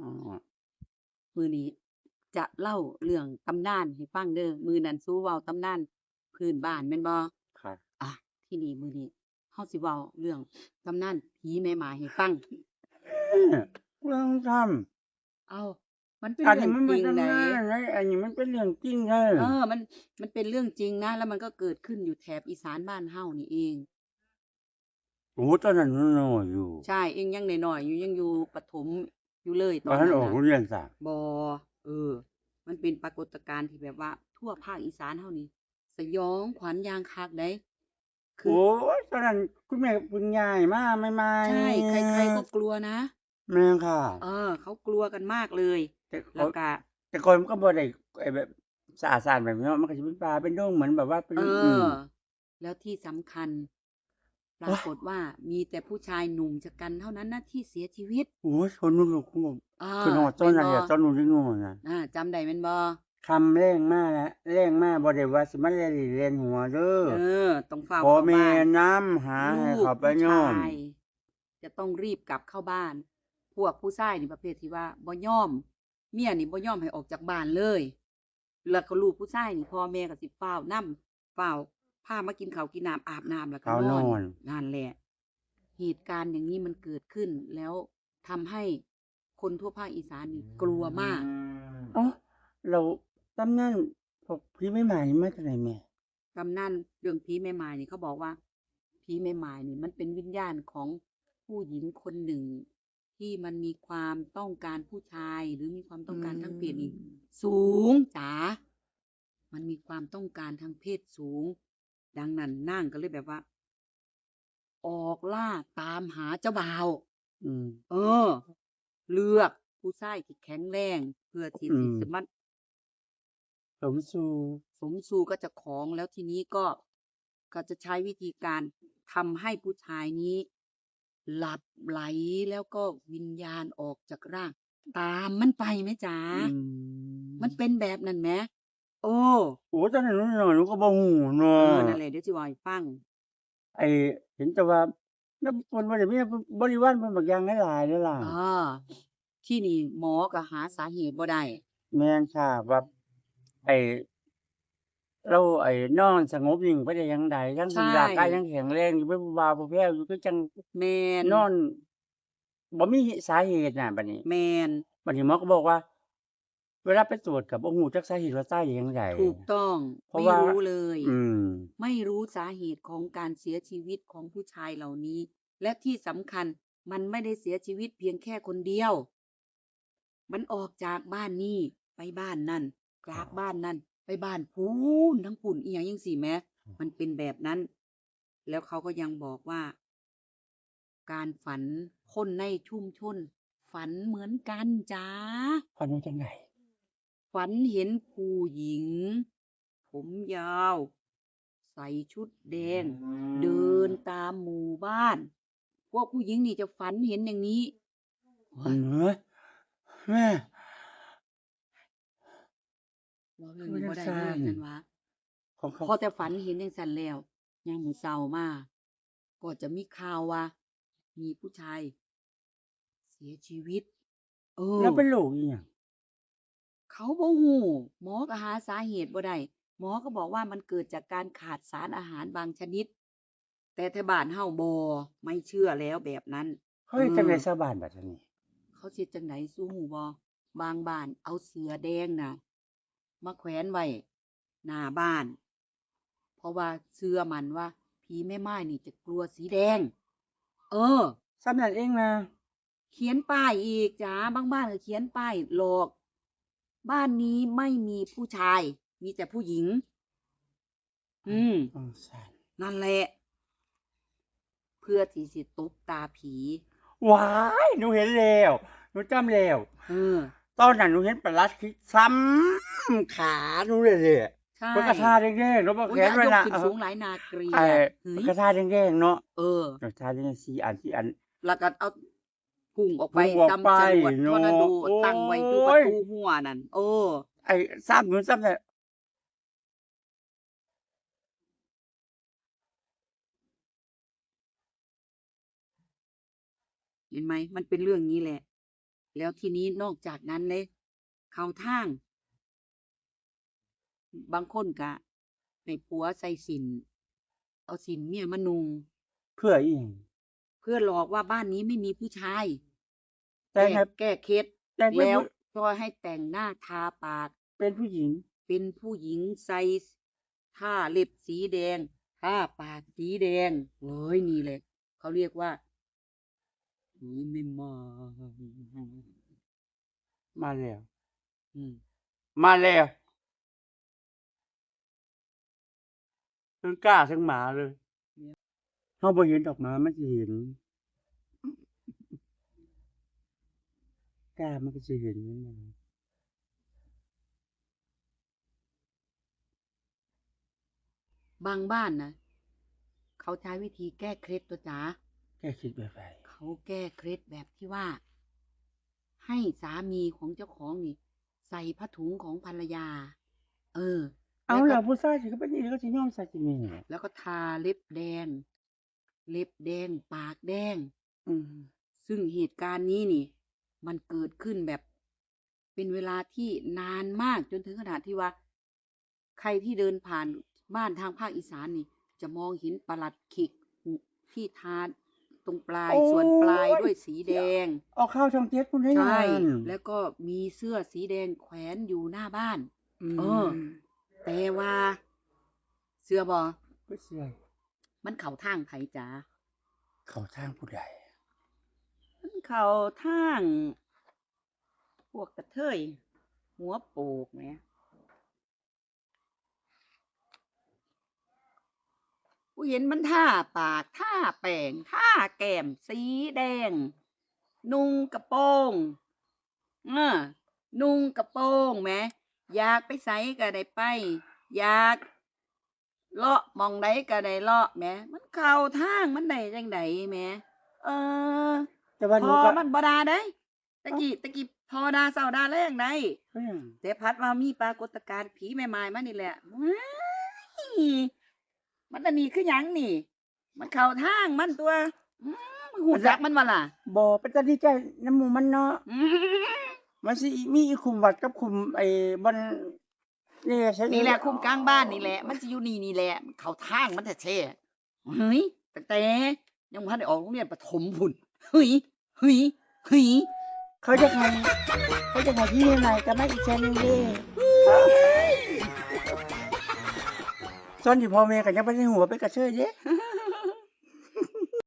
อ๋อ มื้อนี้จะเล่าเรื่องตำนานให้ฟังเด้อ มื้อนั้นสู้เว้าตำนานพื้นบ้านแม่นบ่ ครับอะทีนี้มื้อนี้เราสิเว้าเรื่องตำนานผีแม่ไม้ให้ฟัง เรื่องทำอ้าวมันเป็นอันเรื่นี้องมันจเป็รินงไดตำนานนะอันนี้มันเป็นเรื่องจริงเด้อเออ มัน มันเป็นเรื่องจริงนะ แล้วมันก็เกิดขึ้นอยู่แถบอีสานบ้านเฮานี่เอง โอ้ตอนนั้นหนูน้อยอยู่ ใช่ เองยังน้อยๆอยู่ยังอยู่ประถม อยู่เลยตบ่อนทันนั้นออกน่ะโรงเรียนซะบ่เออ มันเป็นปรากฏการณ์ที่แบบว่า ทั่วภาคอีสานเฮานี่สยองขวัญอย่างคักเดะคืโอ้อยตอนนั้นคุณแม่เพิ่งย้ายมาใหม่ใช่ใครๆก็ๆกลัวนะแม่นค่ะ เออ เขากลัวกันมากเลยแต่แล้เขาวก็แต่ก่อนมันก็บ่ได้ไอ้แบบสะอาดสะอ้านแบบนี้เนาะมันก็สิเป็นป่าเป็นดงเหมือนแบบว่าเป็นเออือมแล้วที่สำคัญ ปโอ๊รายกฏว่ามีแต่ผู้ชายหนุ่มชะกันเท่านั้นนะที่เสียชีวิตโอ้ยคนลุกๆผมเอคืออฮอดตอแม่นนนั้นบ่แหละตอนหนูยังน้อยน่ะอาจำได้แม่นบ่คำแรงมาแล้วแรงมาบ่ได้ว่าสิมาแล่นเลียนหัวเด้อเออต้องเฝ้าพ่อเข้าแม่บ้านนำหาให้ลูกเขาไปผู้โยชามยจะต้องรีบกลับเข้าบ้าน พวกผู้ชายนี่ประเภทที่ว่าบ่ยอม เมียนี่บ่ยอมให้ออกจากบ้านเลย แล้วก็ลูกผู้ชายนี่พ่อแม่ก็สิฟ้าวนำฟ้าว พามากินข้าวกินน้ำอาบน้ำแล้วก็เขานนออน นนั่นแหละ เหตุการณ์อย่างนี้มันเกิดขึ้น แล้วทำให้คนทั่วภาคอีสานนี่กลัวมาก เอ้าแล้วตำนานพวกผีแม่ไม้นี่มาจากไหนแม่ตำนานเรื่องผีแม่ไม้นี่เขาบอกว่าผีแม่ไม้นี่มันเป็นวิญญาณของผู้หญิงคนหนึ่ง ที่มันมีความต้องการผู้ชายหรือมีความต้องการทางเพศนี่สูงจ๋ามันมีความต้องการทางเพศสูง ดังนั้นนางก็เลยแบบว่า ออกล่าตามหาเจ้าบ่าวอืม เออ เลือกผู้ชายที่แข็งแรง เพื่อที่อืสิมสามารถสมสู่ สมสู่ก็จะของแล้วทีนี้ก็ก็จะใช้วิธีการทำให้ผู้ชายนี้ หลับไหลแล้วก็วิญญาณออกจากร่าง ตามมันไปไหมจ๊ะอืมันม เป็นแบบนั้นไหม โอ้โอ้ตอนนั้นหนูน้อยหนูก็บ่ฮู้เอเนาะอนั่นแหละเดี๋ยวสิเว้าให้ฟัง ไอ้เห็นแต่ว่าแล้วเพิ่นบ่ได้มีบริวารเพิ่นบักอย่างหลายๆเด้อล่ะอาที่นี่หมอก็หาสาเหตุบ่ได้แม่นค่ะว่าไอ้เราไอ้นอนสงบนิ่งไปได้จังใดทั้งใชที่่ร่างกายยังแข็งแรงอยู่บ่บ่าวบ่แผ่วอยู่คือจังแม่นนอนบ่มีสาเหตุน่ะบัดนี้ แม่นบัดนี้หมอก็บอกว่า เวลาไปตรวจก็บ่ฮู้จักสาเหตุว่าตายจังไดถูกต้องเพราะไม่ว่า รู้เลย อืม ไม่รู้สาเหตุของการเสียชีวิตของผู้ชายเหล่านี้ และที่สำคัญมันไม่ได้เสียชีวิตเพียงแค่คนเดียว มันออกจากบ้านนี้ไปบ้านนั่นกลากบ้านนั่น ไปบ้านพูนทั้งปุ่นอีหยังยังสี่แม้มันเป็นแบบนั้น แล้วเขาก็ยังบอกว่า การฝันคนในชุมชนฝันเหมือนกันจ้า ฝันว่าจังได ฝันเห็นผู้หญิง ผมยาว ใส่ชุดแดง เดินตามหมู่บ้าน พวกผู้หญิงนี่จะฝันเห็นอย่างนี้ฝันเฮ้ยแม่ว่าเรื่องนี้บ่ได้เลยคือจังซั่นนั่นวะของเขาพอแต่ฝันเห็นจังซั่นแล้วยามมื้อเช้ามาก็จะมีข่าวว่ามีผู้ชาย เสียชีวิต เออ แล้วเป็นโรคอีหยัง เขาบ่ฮู้หมอก็หาสาเหตุบ่ได้หมอก็บอกว่ามันเกิดจากการขาดสารอาหารบางชนิด แต่แถวบ้านเฮาบ่ไม่เชื่อแล้วแบบนั้นเฮ้ยอืมจังได๋ชาวบ้านบัดนี้ เขาสิเฮ็ดจังไดสู้ฮู้บ่บางบ้านเอาเสือแดงน่ะมาแขวนไว้หน้าบ้าน เพราะว่าเชื่อมันว่าผีแม่ไม้นี่จะกลัวสีแดง เออซ้ำนั้นเองนะเขียนป้ายอีกจ้าบางบ้านก็เขียนป้ายหลอก บ้านนี้ไม่มีผู้ชาย มีแต่ผู้หญิง อืมอ๋อซั่นนั่นแหละ เพื่อที่สิตบตาผีว้ายหนูเห็นแล้วหนูจำแล้วเออตอนนั้นหนูเห็นประหลัดขิกซ้ำขาหนูเลยเด้ใช่เพิ่นกระทาแดงๆเนาะบ่โอ้แขยนอไว้ยกน่ะขึ้นเอสูองหลายนาเกลีไอ้ยดเฮ้ยกระทาแดงๆเนาะเออกระทาแดงๆสี่อันสี่อันแล้วก็เอา พุ่งออกไปพุ่งออกจำไปจรวดทอร์นาโดเนาะตั้งไว้อยู่โอ้ประยตูหัวนั่นเออ ไอ้ซ้ำหนูซ้ำแต่เห็นไหมมันเป็นเรื่องนี้แหละ แล้วทีนี้นอกจากนั้นเลย เข้าทาง บางคนก็ให้ผัวใส่สิน เอาสินเมียมานุงเพื่ออีหยัง เพื่อหลอกว่าบ้านนี้ไม่มีผู้ชายแต่แก้ให้แก้เคล็ดแต่เป็นแล้วผู้ก็ให้แต่งหน้าทาปาก เป็นผู้หญิง เป็นผู้หญิงใส่ท่าเล็บสีแดงท่าปากสีแดงเฮ้ยนี่แหละเขาเรียกว่าผีไม่มามาแล้วอืมมาแล้วทั้งกล้าทั้งหมาเลย เฮาบ่เห็นดอกหมามันสิเห็นกล้ามันก็สิเห็นมันนะบางบ้านนะเขาใช้วิธีแก้เคล็ดตัวจ๋าแค่คิดแบบไรเขาแก้เคล็ดแบบที่ว่า ให้สามีของเจ้าของนี่ ใส่ผ้าถุงของภรรยา เออ เอาก็ล่ะผู้ชายสิเขาเป็นนี่เขาสิยอมใส่สิแม่แล้วก็ทาเล็บแดง เล็บแดง ปากแดง อืม ซึ่งเหตุการณ์นี้นี่ มันเกิดขึ้นแบบ เป็นเวลาที่นานมากจนถึงขนาดที่ว่า ใครที่เดินผ่านบ้านทางภาคอีสานนี่ จะมองเห็นประหลัดขิกที่ทาตรงปลายส่วนปลายด้วยสีแดง ออกข้าวช่องเจ็ดคุณได้ใช่ยังแล้วก็มีเสื้อสีแดงแขวนอยู่หน้าบ้านมเออแต่ว่า เสื้อบอ ก็เชื่อ มันเข่าทางไผจ๋าเขาทางผู้ใดมันเข่าทาง พวกกระเทย หัวโปกเนี่ยกูเห็นมันท่าปากท่าแป้งท่าแก้มสีแดง นุ่งกระโปรงเออนุ่งกระโปรงแหมอยากไปใส่ก็ได้ไป อยาก เลาะหมองใดก็ได้เลาะแหมมันเข้าทางมันได้จังไดแหมเออแต่ว่าหพนูอก็มันบ่ดาได้ตะกี้ตะกี้พอดาเศร้าดาแรงได้เอ้ยแต่พัดว่ามีปรากฏการณ์ผีแม่ไม้มานี่แหละว้ายมันอันนี้คือหยังนี่ มันเข้าทางมันตัวอืมหูจักมันว่าล่ะบ่เป็นตาดีใจน้ำหมูมันเนาะอืมมันสิมีอีคุมวัดกับคุมไอ้บอน นี่ใช่นี่แหละคุมกลางบ้านนี่แหละ มันจะอยู่นี่นี่แหละมันเข้าทางมันแท้ๆเฮ้ยแต่แต่ยังบ่ทันได้ออกโรงเรียนประถมพุ่นเฮ้ยเฮ้ยเฮ้ยเขาจะให้เขาจะให้ที่ไหนก็ไม่อีกเช่นนึงเด้ส่วนที่พ่อแม่ก็ยังบ่ได้หัวไปกระเชยเด้